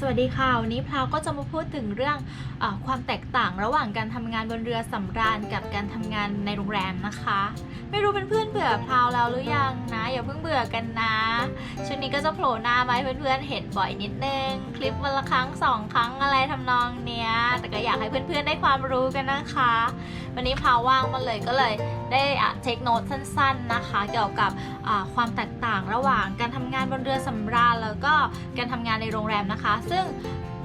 สวัสดีค่ะวันนี้พราวก็จะมาพูดถึงเรื่องอความแตกต่างระหว่างการทำงานบนเรือสำราญกับการทำงานในโรงแรมนะคะ ไม่รู้เป็นเพื่อนเบื่อพราวแล้วหรือยังนะอย่าเพิ่งเบื่อกันนะช่วงนี้ก็จะโผล่หน้ามาให้เพื่อนๆเห็นบ่อยนิดนึงคลิปวันละครั้งสองครั้งอะไรทำนองเนี้ยแต่ก็อยากให้เพื่อนๆได้ความรู้กันนะคะ วันนี้พาว่างมาเลยก็เลยได้เทคโนตสั้นๆนะคะ เกี่ยวกับความแตกต่างระหว่างการทำงานบนเรือสำราญแล้วก็การทำงานในโรงแรมนะคะ ซึ่ง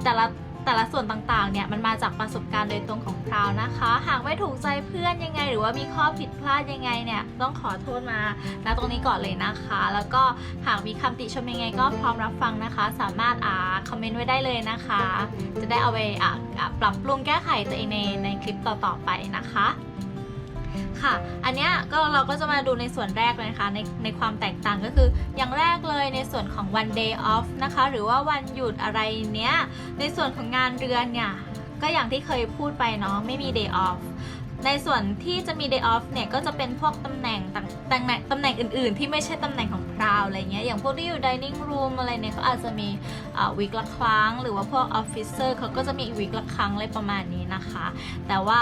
แต่ละ แต่ละส่วนต่างๆ เนี่ยมันมาจากประสบการณ์โดยตรงของพราวนะคะ หากไม่ถูกใจเพื่อนยังไง หรือว่ามีข้อผิดพลาดยังไงเนี่ยต้องขอโทษมาณตรงนี้ก่อนเลยนะคะ แล้วก็หากมีคำติชมยังไงก็พร้อมรับฟังนะคะ สามารถอ่าคอมเมนต์ไว้ได้เลยนะคะ จะได้เอาไปอะอะปรับปรุงแก้ไขตัวเองในในคลิปต่อๆไปนะคะ ค่ะ อันเนี้ยก็เราก็จะมาดูในส่วนแรกเลยนะคะในในความแตกต่างก็คือ อย่างแรกเลยในส่วนของ one day off นะคะ หรือว่าวันหยุดอะไรเนี้ย ในส่วนของงานเรือนเนี่ย ก็อย่างที่เคยพูดไปเนาะไม่มี day off ในส่วนที่จะมี day off เนี่ยก็จะเป็นพวกตำแหน่งต่างตำแหน่งตำแหน่งอื่นๆ ที่ไม่ใช่ตำแหน่งของพราวอะไรเงี้ยอย่างพวกที่อยู่ dining room อะไรเนี่ยเขาอาจจะมีวิกละครั้ง หรือว่าพวก officer เขาก็จะมีวิกละครั้งอะไรประมาณนี้นะคะ แต่ว่า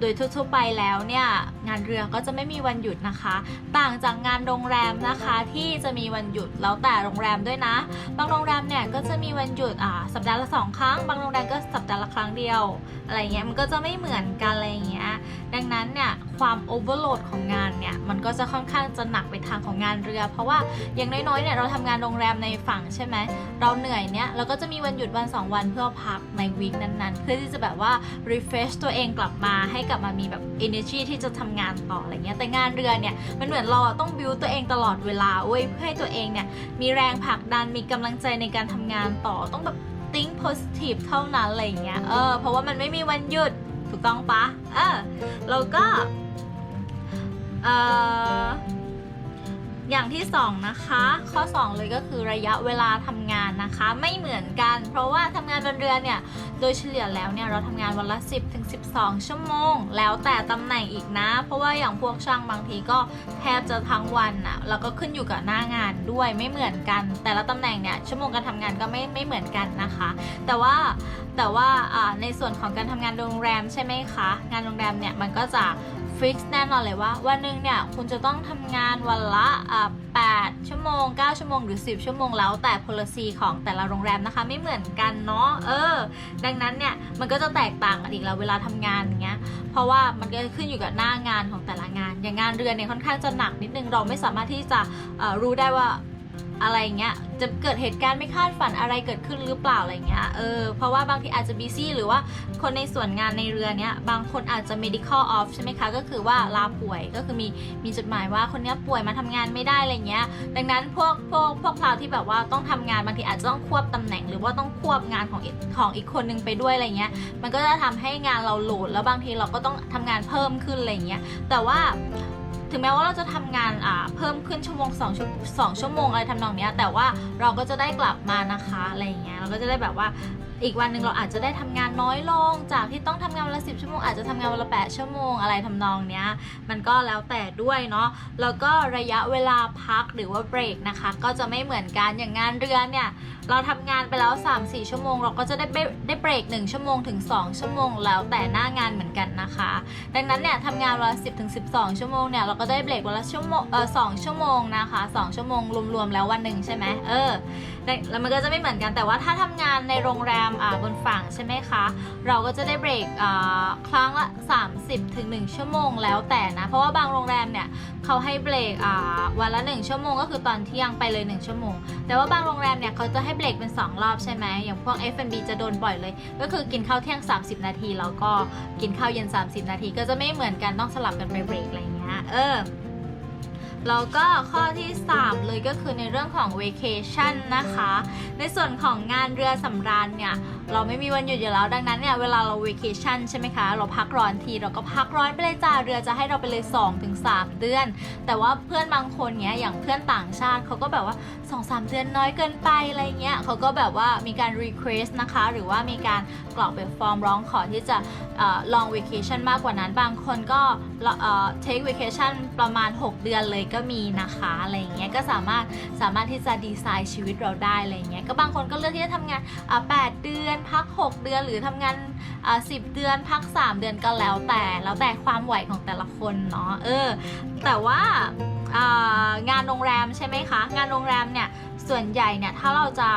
โดยทั่วๆไปแล้วเนี่ยงานเรือก็จะไม่มีวันหยุดนะคะ ต่างจากงานโรงแรมนะคะที่จะมีวันหยุดแล้วแต่โรงแรมด้วยนะ บางโรงแรมเนี่ยก็จะมีวันหยุดอ่าสัปดาห์ละสองครั้ง บางโรงแรมก็สัปดาห์ละครั้งเดียวอะไรเงี้ยมันก็จะไม่เหมือนกันอะไรเงี้ย ดังนั้นเนี่ยความโอเวอร์โหลดของงานเนี่ยมันก็จะค่อนข้างจะหนักไปทางของงานเรือ เพราะว่าอย่างน้อยๆเนี่ยเราทำงานโรงแรมในฝั่งใช่ไหมเราเหนื่อยเนี่ยเราก็จะมีวันหยุดวันสองวันเพื่อพักในวีคนั้นๆ เพื่อที่จะแบบว่า refresh ตัวเองกลับมาให้กลับมามีแบบ energy ที่จะทำงานต่ออะไรเงี้ยแต่งานเรือเนี่ยมันเหมือนเราต้อง build ตัวเองตลอดเวลาเว้ยเพื่อให้ตัวเองเนี่ยมีแรงผลักดันมีกำลังใจในการทำงานต่อต้องแบบ think positive เท่านั้นอะไรเงี้ยเออเพราะว่ามันไม่มีวันหยุด ถูกต้องปะเออแล้วก็เออ อย่างที่สองนะคะ ข้อ 2 เลยก็คือระยะเวลาทำงานนะคะ ไม่เหมือนกัน เพราะว่าทำงานบนเรือเนี่ย โดยเฉลี่ยแล้วเนี่ยเราทำงานวันละ 10ถึง12 ชั่วโมง แล้วแต่ตำแหน่งอีกนะ เพราะว่าอย่างพวกช่างบางทีก็แทบจะทั้งวันอะแล้วก็ขึ้นอยู่กับหน้างานด้วยไม่เหมือนกัน แต่ละตำแหน่งเนี่ยชั่วโมงการทำงานก็ไม่ไม่เหมือนกันนะคะ แต่ว่าแต่ว่าอ่าในส่วนของการทำงานโรงแรมใช่ไหมคะ งานโรงแรมเนี่ยมันก็จะ ฟิกแน่นอนเลยว่า วันหนึ่งเนี่ยคุณจะต้องทำงานวันละอ่า8ชั่วโมง 9 ชั่วโมงหรือ 10 ชั่วโมงแล้วแต่ policy ของแต่ละโรงแรมนะคะ ไม่เหมือนกันเนาะเออ ดังนั้นเนี่ยมันก็จะแตกต่างกันอีกแล้วเวลาทำงานอย่างเงี้ยเพราะว่ามันก็ขึ้นอยู่กับหน้างานของแต่ละงาน อย่างงานเรือนเนี่ยค่อนข้างจะหนักนิดนึงเราไม่สามารถที่จะรู้ได้ว่า อะไรเงี้ยจะเกิดเหตุการณ์ไม่คาดฝันอะไรเกิดขึ้นหรือเปล่าอะไรเงี้ยเออเพราะว่าบางทีอาจจะบีซี่หรือว่าคนในส่วนงานในเรือเนี้ยบางคนอาจจะ medical off ใช่ไหมคะ ก็คือว่าลาป่วยก็คือมีมีจดหมายว่าคนเนี้ยป่วยมาทำงานไม่ได้อะไรเงี้ย ดังนั้นพวกพวกพวกเราที่แบบว่าต้องทำงานบางทีอาจจะต้องควบตำแหน่ง หรือว่าต้องควบงานของของอีกคนนึงไปด้วยอะไรเงี้ยมันก็จะทำให้งานเราโหลดแล้วบางทีเราก็ต้องทำงานเพิ่มขึ้นอะไรเงี้ยแต่ว่า ถึงแม้ว่าเราจะทำงานอ่าเพิ่มขึ้นชั่วโมง2ชั่วสองชั่วโมงอะไรทำนองเนี้ยแต่ว่าเราก็จะได้กลับมานะคะอะไรอย่างเงี้ยเราก็จะได้แบบว่า อีกวันหนึ่งเราอาจจะได้ทำงานน้อยลง จากที่ต้องทำงานวันละสิชั่วโมงอาจจะทำงานวันละ8ชั่วโมงอะไรทำนองเนี้ย มันก็แล้วแต่ด้วยเนาะแล้วก็ระยะเวลาพักหรือว่าเบรกนะคะ ก็จะไม่เหมือนกันอย่างงานเรือเนี่ยเราทำงานไปแล้ว 3-4 ชั่วโมง เราก็จะได้ได้เบรก 1 ชั่วโมงถึง 2 ชั่วโมงแล้วแต่หน้างานเหมือนกันนะคะ ดังนั้นเนี่ยทำงานวันละ10ถึง12 ชั่วโมงเนี่ยเราก็ได้เบรกวันละชั่วโมงเออ2ชั่วโมงนะคะ 2 ชั่วโมงรวมๆแล้ววันหนึ่งใช่ไหมเออ แล้วมันก็จะไม่เหมือนกันแต่ว่าถ้าทำงานในโรงแรมอ่าบนฝั่งใช่ไหมคะ เราก็จะได้เบรกอ่าครั้งละ 30ถึง1ชั่วโมงแล้วแต่นะเพราะว่าบางโรงแรมเนี่ยเขาให้เบรกอ่าวันละ 1 ชั่วโมง ก็คือตอนเที่ยงไปเลย 1 ชั่วโมง แต่ว่าบางโรงแรมเนี่ยเขาจะให้เบรกเป็น 2 รอบใช่ไหมอย่างพวก F&B จะโดนบ่อยเลย ก็คือกินข้าวเที่ยง 30 นาที แล้วก็กินข้าวเย็น 30 นาที ก็จะไม่เหมือนกันต้องสลับกันไปเบรกอะไรอย่างเงี้ยเออ แล้วก็ข้อที่ 3 เลยก็คือในเรื่องของ vacation นะคะ ในส่วนของงานเรือสำราญเนี่ย เราไม่มีวันหยุดอยู่แล้วดังนั้นเนี่ยเวลาเรา vacation ใช่ไหมคะ เราพักร้อนทีเราก็พักร้อนไปเลยจ้าเรือจะให้เราไปเลย 2-3 เดือน แต่ว่าเพื่อนบางคนเนี้ยอย่างเพื่อนต่างชาติเขาก็แบบว่า 2-3 เดือนน้อยเกินไปอะไรเงี้ยเขาก็แบบว่ามีการ request นะคะ หรือว่ามีการกรอกแบบฟอร์มร้องขอที่จะเอ่อ long vacation มากกว่านั้น บางคนก็เอ่อ take vacation ประมาณ 6 เดือนเลยก็มีนะคะอะไรเงี้ยก็สามารถสามารถที่จะดีไซน์ชีวิตเราได้อะไรเงี้ยก็บางคนก็เลือกที่จะทำงานแปดเดือนพัก 6 เดือนหรือทำงานสิบเดือนพัก 3 เดือนก็แล้วแต่แล้วแต่ความไหวของแต่ละคนเนาะเออ แต่ว่า งานโรงแรมใช่ไหมคะ งานโรงแรมเนี่ยส่วนใหญ่เนี่ยถ้าเราจะ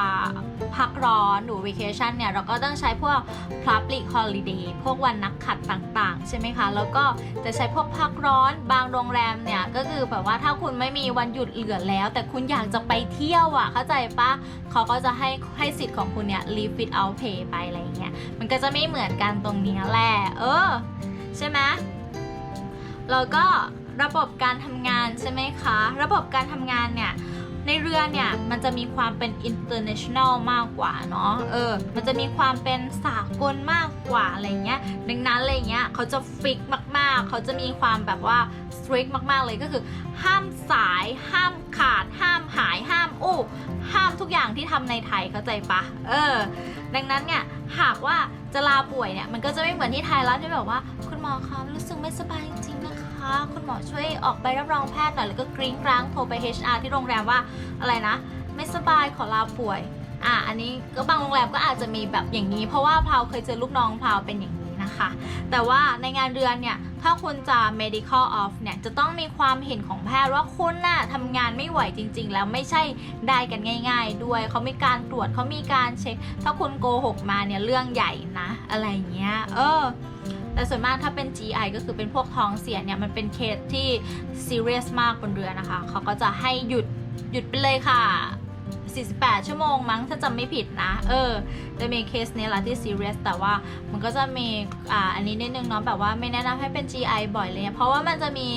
พักร้อนหรือ vacation เนี่ยเราก็ต้องใช้พวก public holiday พวกวันนักขัดต่างๆ ใช่ไหมคะ แล้วก็จะใช้พวกพักร้อนบางโรงแรมเนี่ย ก็คือแบบว่าถ้าคุณไม่มีวันหยุดเหลือแล้ว แต่คุณอยากจะไปเที่ยวอะ่ะ เข้าใจปะเขาก็จะให้ให้สิทธิ์ของคุณเนี่ย leave without pay ไปอะไรเงี้ยมันก็จะไม่เหมือนกันตรงนี้แหละเออ ใช่ไหมแล้วก็ ระบบการทำงานใช่ไหมคะ ระบบการทำงานเนี่ยในเรือเนี่ยมันจะมีความเป็น international มากกว่าเนาะเออ มันจะมีความเป็นสากลมากกว่าอะไรเงี้ยดังนั้นอะไรเงี้ยเขาจะฟิกมาก ๆ เขาจะมีความแบบว่า strict มาก ๆ เลยก็คือ ห้ามสาย ห้ามขาด ห้ามหาย ห้ามอู้ห้ามทุกอย่างที่ทำในไทยเข้าใจปะเออ ดังนั้นเนี่ยหากว่าจะลาป่วยเนี่ยมันก็จะไม่เหมือนที่ไทยแล้วที่แบบว่า คุณหมอคะรู้สึกไม่สบายจ คะคุณหมอช่วยออกใบรับรองแพทย์หน่อยแล้วก็กริ้งกร้างโทรไป HR ที่โรงแรมว่าอะไรนะ ไม่สบายขอลาป่วย อะอันนี้ก็บางโรงแรมก็อาจจะมีแบบอย่างนี้ เพราะว่าพราวเคยเจอลูกน้องพราวเป็นอย่างนี้นะคะ แต่ว่าในงานเรือนเนี่ยถ้าคุณจะ medical off เนี่ยจะต้องมีความเห็นของแพทย์ว่าคุณน่ะทำงานไม่ไหวจริง ๆ แล้วไม่ใช่ได้กันง่าย ๆ ด้วยเขามีการตรวจเขามีการเช็ค ถ้าคุณโกหกมาเนี่ยเรื่องใหญ่นะ อะไรเงี้ยเออ แต่ส่วนมากถ้าเป็น GI ก็คือเป็นพวกท้องเสียเนี่ยมันเป็นเคสที่ serious มากบนเรือนะคะ เขาก็จะให้หยุดหยุดไปเลยค่ะ 48 ชั่วโมงมั้งถ้าจำไม่ผิดนะ เออ จะมีเคสนี้แหละที่ serious แต่ว่ามันก็จะมีอ่าอันนี้นิดนึงเนาะแบบว่าไม่แนะนำให้เป็น GI บ่อยเลย เพราะว่ามันจะมี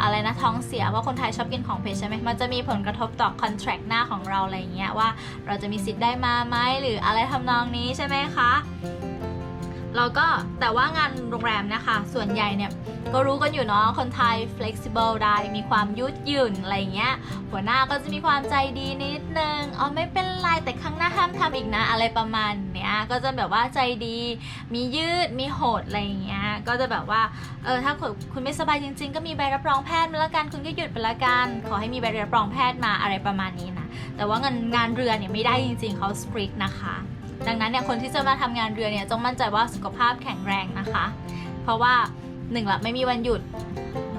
อะไรนะท้องเสียเพราะคนไทยชอบกินของเผ็ดใช่ไหมมันจะมีผลกระทบต่อ contract หน้าของเราอะไรเงี้ยว่าเราจะมีสิทธิ์ได้มาไหมหรืออะไรทำนองนี้ใช่ไหมคะ แล้วก็แต่ว่างานโรงแรมนะคะ ส่วนใหญ่เนี่ยก็รู้กันอยู่เนาะคนไทย flexible ได้มีความยืดหยุ่นอะไรเงี้ย หัวหน้าก็จะมีความใจดีนิดนึงอ๋อไม่เป็นไรแต่ข้งหน้าห้ามทำอีกนะอะไรประมาณเนี้ยก็จะแบบว่าใจดี มียืดมีโหดอะไรเงี้ยก็จะแบบว่าเออถ้าคุณคุณไม่สบายจริง ๆ ก็มีใบรับรองแพทย์มาละกันคุณก็หยุดไปละกันขอให้มีใบรับรองแพทย์มาอะไรประมาณนี้นะแต่ว่างานงานเรือเนี่ยไม่ได้จริง ๆเขา strict นะคะ ดังนั้นเนี่ยคนที่จะมาทำงานเรือเนี่ยต้องมั่นใจว่าสุขภาพแข็งแรงนะคะ เพราะว่าหนึ่งละไม่มีวันหยุด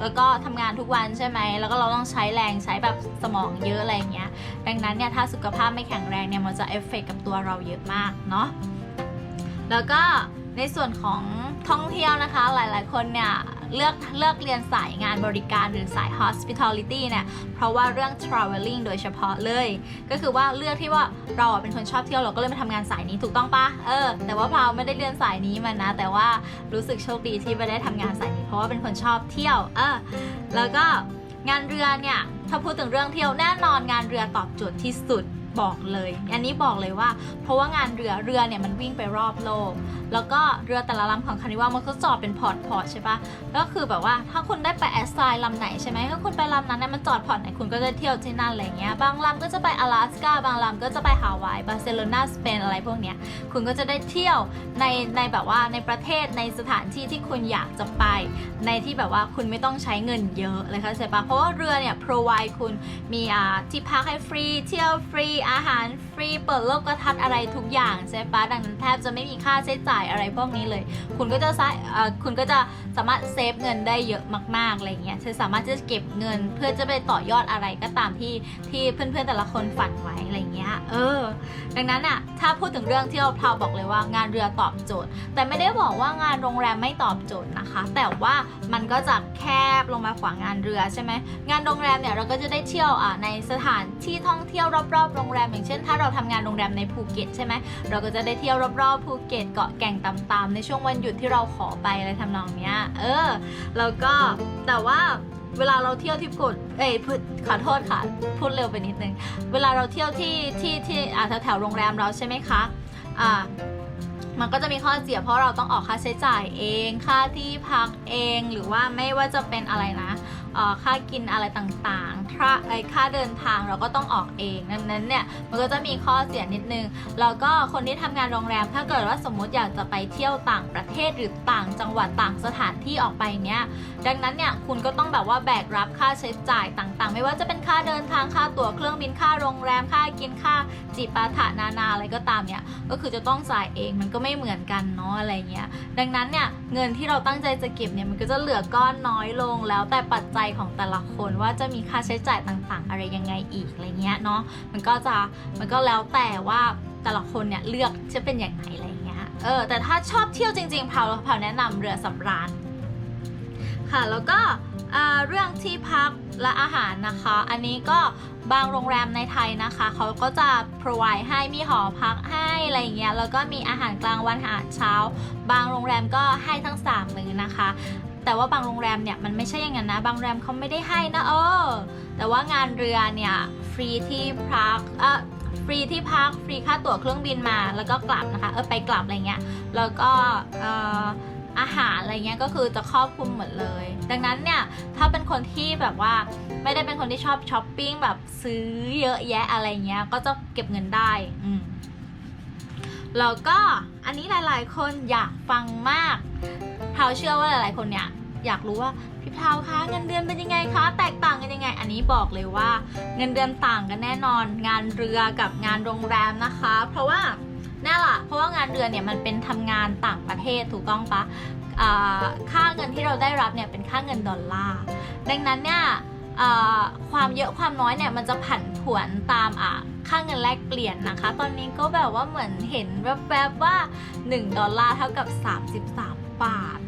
แล้วก็ทำงานทุกวันใช่ไหมแล้วก็เราต้องใช้แรงใช้แบบสมองเยอะอะไรอย่างเงี้ย ดังนั้นเนี่ยถ้าสุขภาพไม่แข็งแรงเนี่ยมันจะเอฟเฟกกับตัวเราเยอะมากเนาะแล้วก็ ในส่วนของท่องเที่ยวนะคะ หลายๆ คนเนี่ยเลือกเลือกเรียนสายงานบริการหรือสาย hospitality เนี่ย เพราะว่าเรื่อง traveling โดยเฉพาะเลย ก็คือว่าเลือกที่ว่าเราเป็นคนชอบเที่ยวเราก็เลยมาทำงานสายนี้ถูกต้องปะเออ แต่ว่าพราไม่ได้เรียนสายนี้มานะ แต่ว่ารู้สึกโชคดีที่ไปได้ทำงานสายนี้ เพราะว่าเป็นคนชอบเที่ยว เออ แล้วก็งานเรือเนี่ย ถ้าพูดถึงเรื่องเที่ยวแน่นอนงานเรือตอบโจทย์ที่สุด บอกเลย อันนี้บอกเลยว่า เพราะว่างานเรือเรือเนี่ยมันวิ่งไปรอบโลก แล้วก็เรือแต่ละลำของคานิว่ามันก็จอดเป็นพอร์ตพอร์ตใช่ปะก็คือแบบว่าถ้าคุณได้ไปแอสไซน์ลำไหนใช่ไหมถ้าคุณไปลำนั้นเนี่ยมันจอดพอร์ตไหนคุณก็จะเที่ยวที่นั่นอะไรเงี้ย บางลำก็จะไป阿拉斯加บางลำก็จะไปฮาวาย บาร์เซโลนา สเปน อะไรพวกเนี้ย คุณก็จะได้เที่ยวในในแบบว่าในประเทศในสถานที่ที่คุณอยากจะไป ในที่แบบว่าคุณไม่ต้องใช้เงินเยอะเลยค่ะใช่ปะเพราะว่าเรือเนี่ย provide คุณมีอ่าที่พักให้ฟรี เที่ยวฟรี อาหารฟรีเปิดโลกทัศน์อะไรทุกอย่างใช่ปะดังนั้นแทบจะไม่มีค่าใช้จ่ายอะไรพวกนี้เลย คุณก็จะใช้คุณก็จะสามารถเซฟเงินได้เยอะมากๆอะไรเงี้ยจะสามารถจะเก็บเงินเพื่อจะไปต่อยอดอะไรก็ตามที่ที่เพื่อนๆแต่ละคนฝันไว้อะไรเงี้ยเออ ดังนั้นอะถ้าพูดถึงเรื่องเที่ยวพราวบอกเลยว่างานเรือตอบโจทย์ แต่ไม่ได้บอกว่างานโรงแรมไม่ตอบโจทย์นะคะ แต่ว่ามันก็จะแคบลงมากว่างานเรือใช่ไหมงานโรงแรมเนี่ยเราก็จะได้เที่ยวอะในสถานที่ท่องเที่ยวรอบๆโรงงแรมอย่างเช่น ถ้าเราทำงานโรงแรมในภูเก็ตใช่ไหมเราก็จะได้เที่ยวรอบๆภูเก็ตเกาะแก่งต่ำๆในช่วงวันหยุดที่เราขอไปอะไรทำนองเนี้ยเออแล้วก็แต่ว่าเวลาเราเที่ยวที่ภูเก็ตเอ้ยขอโทษค่ะ พูดเร็วไปนิดนึง เวลาเราเที่ยวที่ที่ที่อ่าแถวโรงแรมเราใช่ไหมคะอ่ามันก็จะมีข้อเสียเพราะเราต้องออกค่าใช้จ่ายเอง ค่าที่พักเองหรือว่าไม่ว่าจะเป็นอะไรนะออค่ากินอะไรต่างๆ ค่าไอค่าเดินทางเราก็ต้องออกเองดังนั้นเนี่ยมันก็จะมีข้อเสียนิดนึงแล้วก็คนที่ทำงานโรงแรม ถ้าเกิดว่าสมมติอยากจะไปเที่ยวต่างประเทศหรือต่างจังหวัดต่างสถานที่ออกไปเนี่ยดังนั้นเนี่ยคุณก็ต้องแบบว่าแบกรับค่าใช้จ่ายต่างๆ ไม่ว่าจะเป็นค่าเดินทางค่าตั๋วเครื่องบินค่าโรงแรมค่ากินค่าจิปาถะนานาอะไรก็ตามเนี่ยก็คือจะต้องจ่ายเองมันก็ไม่เหมือนกันเนาะอะไรเงี้ยดังนั้นเนี่ยเงินที่เราตั้งใจจะเก็บเนี่ยมันก็จะเหลือก้อนน้อยลงแล้วแต่ปัจจัยของแต่ละคนว่าจะมีค่าใช้จ่ายต่างๆ อะไรยังไงอีกอะไรเงี้ยเนาะมันก็จะมันก็แล้วแต่ว่าแต่ละคนเนี่ยเลือกจะเป็นอย่างไรอะไรเงี้ยเออแต่ถ้าชอบเที่ยวจริงๆเผาเผาแนะนำเรือสำราญค่ะแล้วก็เรื่องที่พักและอาหารนะคะ อันนี้ก็บางโรงแรมในไทยนะคะ เขาก็จะ provide ให้มีหอพักให้อะไรเงี้ยแล้วก็มีอาหารกลางวันอาหารเช้า บางโรงแรมก็ให้ทั้ง3มื้อนะคะ แต่ว่าบางโรงแรมเนี่ยมันไม่ใช่อย่างนั้นนะ บางโรงแรมเขาไม่ได้ให้นะเออ แต่ว่างานเรือเนี่ยฟรีที่พักเออฟรีที่พักฟรีค่าตั๋วเครื่องบินมาแล้วก็กลับนะคะเออไปกลับอะไรเงี้ยแล้วก็เอ่ออาหารอะไรเงี้ยก็คือจะครอบคลุมหมดเลย ดังนั้นเนี่ยถ้าเป็นคนที่แบบว่าไม่ได้เป็นคนที่ชอบช้อปปิ้งแบบซื้อเยอะแยะอะไรเงี้ยก็จะเก็บเงินได้อืมแล้วก็อันนี้หลายๆ คนอยากฟังมากเพราเชื่อว่าหลายๆ คนเนี่ยอยากรู้ว่า พี่พราวคะเงินเดือนเป็นยังไงคะ แตกต่างกันยังไง อันนี้บอกเลยว่า เงินเดือนต่างกันแน่นอน งานเรือกับงานโรงแรมนะคะ เพราะว่านั่นแหละเพราะว่างานเรือเนี่ยมันเป็นทำงานต่างประเทศถูกต้องปะค่าเงินที่เราได้รับเนี่ยเป็นค่าเงินดอลลาร์ดังนั้นเนี่ยความเยอะความน้อยเนี่ยมันจะผันผวนตามอะค่าเงินแลกเปลี่ยนนะคะ ตอนนี้ก็แบบว่าเหมือนเห็นแวบๆว่า 1 ดอลลาร์เท่ากับ 33 บาท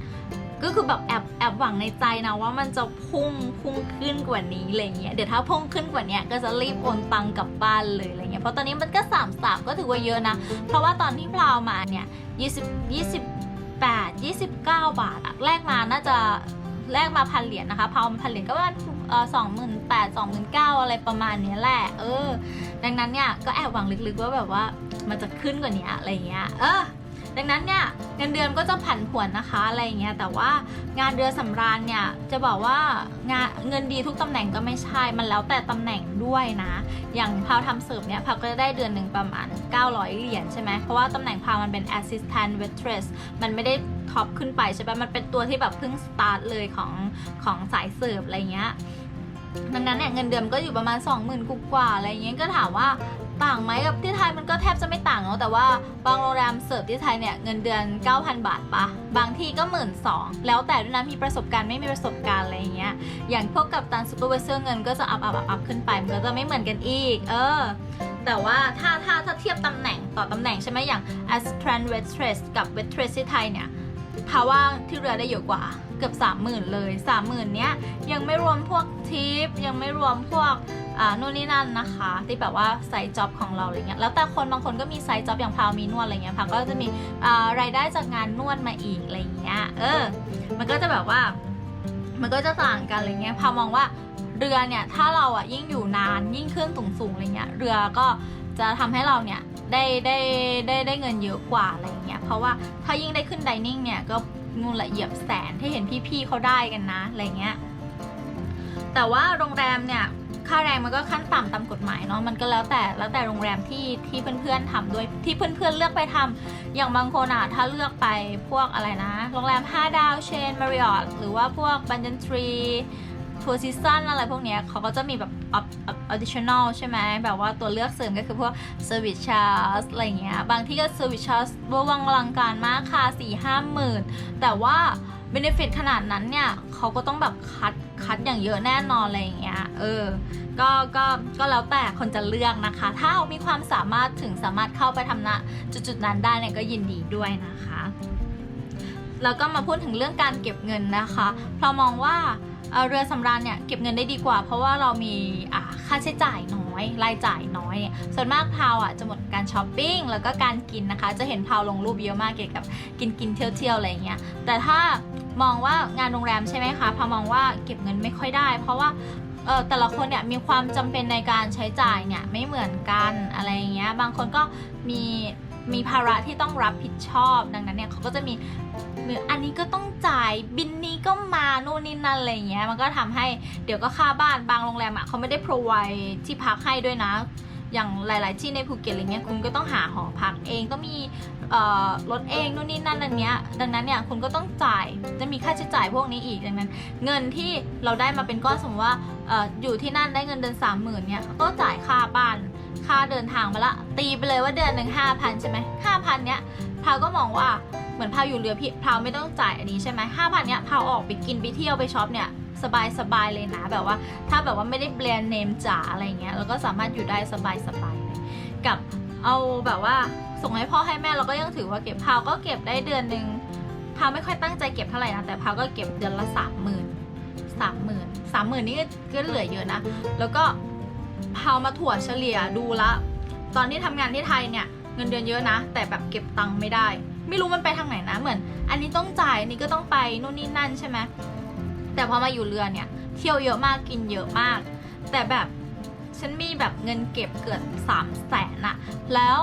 ก็คือแบบแอบแอบหวังในใจนะว่ามันจะพุ่งพุ่งขึ้นกว่านี้อะไรเงี้ยเดี๋ยวถ้าพุ่งขึ้นกว่านี้ก็จะรีบโอนตังกลับบ้านเลยอะไรเงี้ยเพราะตอนนี้มันก็3ามสามก็ถือว่าเยอะนะ เพราะว่าตอนที่พลาวมาเนี่ย20 28 29 บาทแรกมาน่าจะแรกมาพันเหรียญนะคะพาวมาพันเหรียญก็ประมาณสองหมื่นแปดสองหมื่นเก้าอะไรประมาณนี้แหละ เออ ดังนั้นเนี่ยก็แอบหวังลึกๆว่าแบบว่ามันจะขึ้นกว่านี้อะไรเงี้ย เออ ดังนั้นเนี่ยเงินเดือนก็จะผันผวนนะคะอะไรอย่างเงี้ยแต่ว่างานเรือนสำราญเนี่ยจะบอกว่างานเงินดีทุกตำแหน่งก็ไม่ใช่มันแล้วแต่ตำแหน่งด้วยนะ อย่างพาวทำเสิร์ฟเนี่ยพาวก็จะได้เดือนหนึ่งประมาณ 900 เหรียญใช่ไหมเพราะว่าตำแหน่งพาวมันเป็น assistant waitress มันไม่ได้ท็อปขึ้นไปใช่ปะมันเป็นตัวที่แบบเพิ่งสตาร์ทเลยของของสายเสิร์ฟอะไรเงี้ยดังนั้นเนี่ยเงินเดือนก็อยู่ประมาณ 20,000กว่าอะไรเงี้ยก็ถามว่า ต่างไหมกับที่ไทยมันก็แทบจะไม่ต่างเนาะแต่ว่าบางโรงแรมเสิร์ฟที่ไทยเนี่ยเงินเดือน 9,000 บาทปะบางที่ก็หมื่นสองแล้วแต่ด้วยนะมีประสบการณ์ไม่มีประสบการณ์อะไรอย่างเงี้ยอย่างพวกกับตันซูเปอร์วิเซอร์เงินก็จะอัพอัพอัพขึ้นไปมันก็จะไม่เหมือนกันอีก เออ แต่ว่าถ้าถ้าถ้าเทียบตำแหน่งต่อตำแหน่งใช่ไหมอย่าง assistant waitress กับ waitress ที่ไทยเนี่ยพาว่าที่เรือได้เยอะกว่าเกือบ 30,000 เลย 30,000 เนี้ยยังไม่รวมพวกทิปยังไม่รวมพวก นู่นนี่นั่นนะคะ ที่แบบว่าไซต์จ็อบของเราอะไรเงี้ยแล้วแต่คนบางคนก็มีไซต์จ็อบอย่างพาวมีนวดอะไรเงี้ยพาวก็จะมีอ่ารายได้จากงานนวดมาอีกอะไรเงี้ยเออ มันก็จะแบบว่า มันก็จะต่างกันอะไรเงี้ยพามองว่าเรือเนี่ยถ้าเราอะยิ่งอยู่นานยิ่งขึ้นสูงสูงอะไรเงี้ยเรือก็จะทำให้เราเนี่ยได้ได้ได้ได้เงินเยอะกว่าอะไรเงี้ยเพราะว่าถ้ายิ่งได้ขึ้นไดนิ่งเนี่ยก็นู่นละเหยียบแสนที่เห็นพี่ๆเขาได้กันนะอะไรเงี้ยแต่ว่าโรงแรมเนี่ย ค่าแรงมันก็ขั้นต่ำตามกฎหมายเนาะมันก็แล้วแต่แล้วแต่โรงแรมที่ที่เพื่อนๆทำด้วยที่เพื่อนๆเลือกไปทำอย่างบางคนอะถ้าเลือกไปพวกอะไรนะ โรงแรม 5 ดาวเชนมาริออตหรือว่าพวกบันจันทรีทัวร์ซีซันอะไรพวกเนี้ยเขาก็จะมีแบบ additional ใช่ไหมแบบว่าตัวเลือกเสริมก็คือพวก service charge อะไรเงี้ยบางที่ก็ service charge เวอร์วังอลังการมากค่ะ4 5หมื่นแต่ว่า benefit ขนาดนั้นเนี่ยเขาก็ต้องแบบคัด คัดอย่างเยอะแน่นอนอะไรอย่างเงี้ย เออ ก็ ก็ ก็แล้วแต่คนจะเลือกนะคะ ถ้ามีความสามารถถึงสามารถเข้าไปทำนะจุดๆนั้นได้เนี่ยก็ยินดีด้วยนะคะ แล้วก็มาพูดถึงเรื่องการเก็บเงินนะคะ เพราะมองว่าเรือสำราญเนี่ยเก็บเงินได้ดีกว่า เพราะว่าเรามีค่าใช้จ่ายน้อยรายจ่ายน้อยเนี่ยส่วนมากพาวอะจะหมดการช้อปปิ้งแล้วก็การกินนะคะ จะเห็นพาวลงรูปเยอะมากเกี่ยวกับกินกินเที่ยวเที่ยวอะไรอย่างเงี้ยแต่ถ้า มองว่างานโรงแรมใช่ไหมคะพามองว่าเก็บเงินไม่ค่อยได้ เพราะว่าเออแต่ละคนเนี่ยมีความจำเป็นในการใช้จ่ายเนี่ยไม่เหมือนกันอะไรอย่างเงี้ยบางคนก็มีมีภาระที่ต้องรับผิดชอบดังนั้นเนี่ยเขาก็จะมีมีอันนี้ก็ต้องจ่ายบินนี้ก็มานู่นนี่นั่นอะไรอย่างเงี้ยมันก็ทำให้เดี๋ยวก็ค่าบ้านบางโรงแรมอะเขาไม่ได้ provide ที่พักให้ด้วยนะ อย่างหลาย ๆ ที่ในภูเก็ตอะไรเงี้ยคุณก็ต้องหาหอพักเองต้องมี รถเองนู่นนี่นั่นอันเนี้ยดังนั้นเนี่ยคุณก็ต้องจ่ายจะมีค่าใช้จ่ายพวกนี้อีกดังนั้น เงินที่เราได้มาเป็นก้อนสมมติว่าอออยู่ที่นั่นได้เงินเดือนสามหมื่นเนี่ยก็จ่ายค่าบ้านค่าเดินทางมาละ ตีไปเลยว่าเดือนหนึ่งห้าพันใช่ไหมห้าพันเนี้ยพาวก็มองว่าเหมือนพาวอยู่เรือพี่พาวไม่ต้องจ่ายอันนี้ใช่ไหมห้าพันเนี้ยพาวออกไปกินไปเที่ยวไปช็อปเนี่ยสบายสบายเลยนะแบบว่า ถ้าแบบว่าไม่ได้แบรนด์เนมจ๋าอะไรเงี้ยเราก็สามารถอยู่ได้สบายสบายเลยกับ เอาแบบว่าส่งให้พ่อให้แม่เราก็ยังถือว่าเก็บพาวก็เก็บได้เดือนหนึ่งพาวไม่ค่อยตั้งใจเก็บเท่าไหร่นะแต่พาวก็เก็บเดือนละสามหมื่นสามหมื่นสามหมื่นนี่ก็เหลือเยอะนะ แล้วก็พาวมาถั่วเฉลี่ยดูละ ตอนที่ทำงานที่ไทยเนี่ยเงินเดือนเยอะนะ แต่แบบเก็บตังค์ไม่ได้ ไม่รู้มันไปทางไหนนะเหมือน อันนี้ต้องจ่ายอันนี้ก็ต้องไปนู่นนี่นั่นใช่ไหมแต่พอมาอยู่เรือเนี่ย เที่ยวเยอะมากกินเยอะมาก แต่แบบ ฉันมีแบบเงินเก็บเกือบสามแสนอะแล้ว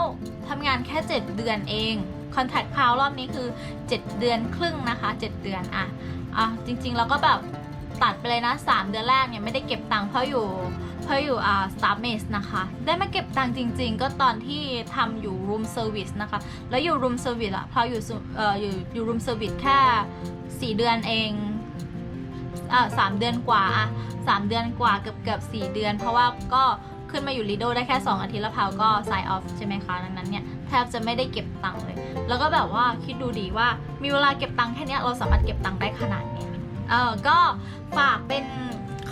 ทำงานแค่ 7 เดือนเองคอนแทคพาวรอบนี้คือ 7 เดือนครึ่งนะคะ 7 เดือนอะอะจริงๆเราก็แบบตัดไปเลยนะ 3 เดือนแรกเนี่ยไม่ได้เก็บตังค์เพราะอยู่เพราะอยู่อ่า Star m a z e นะคะ ได้มาเก็บตังค์จริง ๆ ก็ตอนที่ทำอยู่ Room Service นะคะ แล้วอยู่ Room Service อะพออยู่สุเอ่ออยู่อยู่ Room Service แค่ 4 เดือนเองอ่าสามเดือนกว่าอะ สามเดือนกว่าเกือบเกือบสี่เดือน เพราะว่าก็ขึ้นมาอยู่ลีโดได้แค่ 2 อาทิตย์แล้วพาวก็ sign off ใช่ไหมคะดังนั้นเนี่ยแทบจะไม่ได้เก็บตังค์เลย แล้วก็แบบว่าคิดดูดีว่ามีเวลาเก็บตังค์แค่นี้เราสามารถเก็บตังค์ได้ขนาดเนี้ยเออก็ฝากเป็น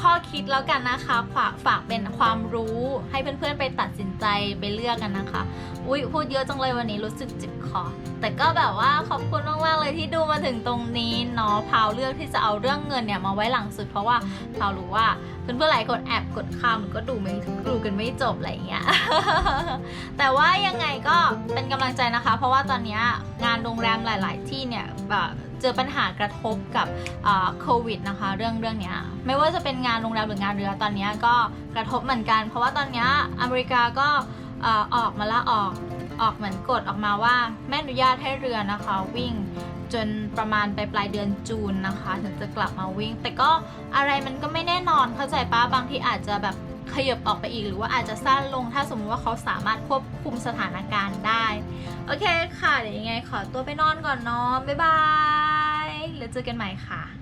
ข้อคิดแล้วกันนะคะฝากฝากเป็นความรู้ให้เพื่อนๆไปตัดสินใจไปเลือกกันนะคะ อุ้ยพูดเยอะจังเลยวันนี้รู้สึกเจ็บคอ แต่ก็แบบว่าขอบคุณมากๆเลยที่ดูมาถึงตรงนี้เนาะพาวเลือกที่จะเอาเรื่องเงินเนี่ยมาไว้หลังสุดเพราะว่าพาวรู้ว่าเพื่อนๆหลายคนแอบกดข้ามหรือก็ดูไม่ดูกันไม่จบอะไรอย่างเงี้ย แต่ว่ายังไงก็เป็นกำลังใจนะคะ เพราะว่าตอนนี้งานโรงแรมหลาย ๆ ที่เนี่ยแบบ เจอปัญหากระทบกับโควิดนะคะ เรื่องเรื่องเนี้ยไม่ว่าจะเป็นงานโรงแรมหรืองานเรือตอนนี้ก็กระทบเหมือนกัน เพราะว่าตอนนี้อเมริกาก็ออออกมาละออกออกเหมือนกฎออกมาว่าไม่อนุญาตให้เรือนะคะ วิ่งจนประมาณไปปลายเดือนจูนนะคะ ถึงจะกลับมาวิ่ง แต่ก็อะไรมันก็ไม่แน่นอนเข้าใจป้าบางทีอาจจะแบบ ขยับออกไปอีกหรือว่าอาจจะสั้นลงถ้าสมมติว่าเขาสามารถควบคุมสถานการณ์ได้ โอเคค่ะ เดี๋ยวยังไงขอตัวไปนอนก่อนเนาะบ๊ายบายแล้วเจอกันใหม่ค่ะ